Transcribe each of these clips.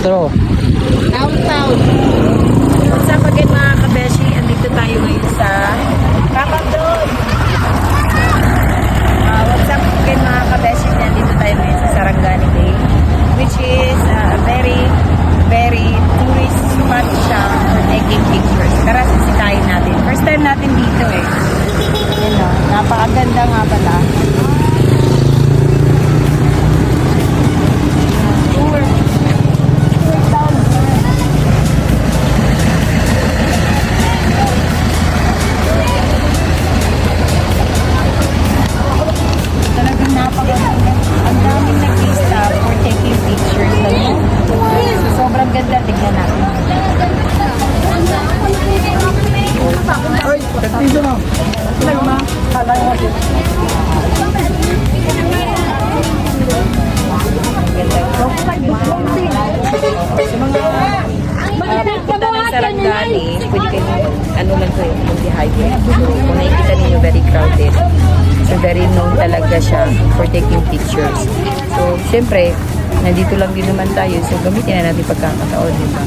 Tro. Downtown. What's up again mga kabeshi? Andito tayo ngayon sa Kakandon. Uh, what's up again mga kabeshi? Andito tayo ngayon sa Sarangani Bay. Which is uh, a very, very tourist spot siya for taking pictures. Tara, sisitayin natin. First time natin dito eh. Yan o, napakaganda nga pala. Sarangani, pwede kayo, ano lang kayo, mag-hiking. Kung nakikita ninyo, very crowded. So, very known talaga siya for taking pictures. So, syempre, nandito lang din naman tayo. So, gamitin na natin pagkakataon, di ba?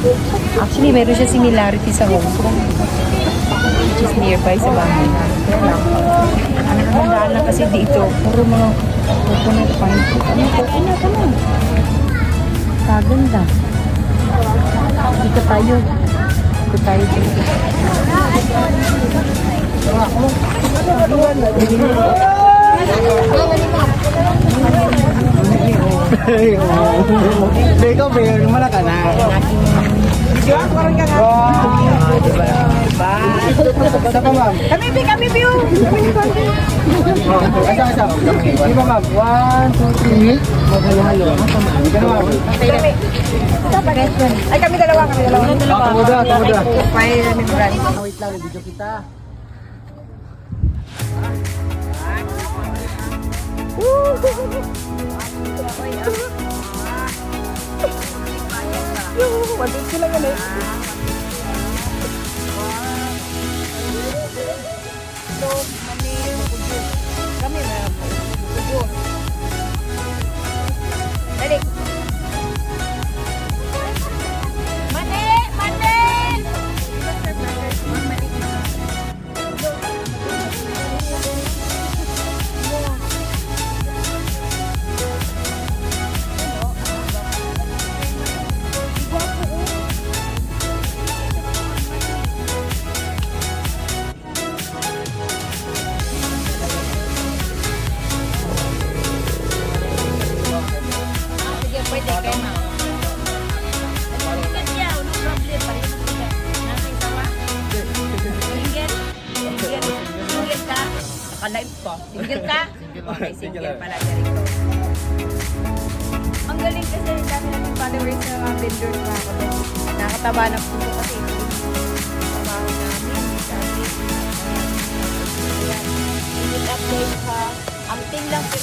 Actually, meron siya similarity sa Hong Kong. Which is nearby sa bahay namin. Kaya lang, ang lang kasi dito, puro mga coconut pine. Ano, coconut, ano? Kaganda. Dito tayo. Dito tayo dito. Hindi ko, may mana ka na. Asa pa ma'am? Kami, bi, kami, view. Asa, asa. Di ba ma'am? One, two, three. Maghalo-halo. Hindi ka na ma'am. Ay, kami dalawa, kami dalawa. Kami Ah, tumuda, tumuda. Fire namin brand. Wait video kita. Pagod sila yan Naka-live ko. Single ka? Okay, single pala. Ko. Ang galing kasi ang dami namin followers sa mga vendors na ako. Nakataba na po kasi. Trabaho namin. Dati. Ayan. Update ha. Ang ting lang po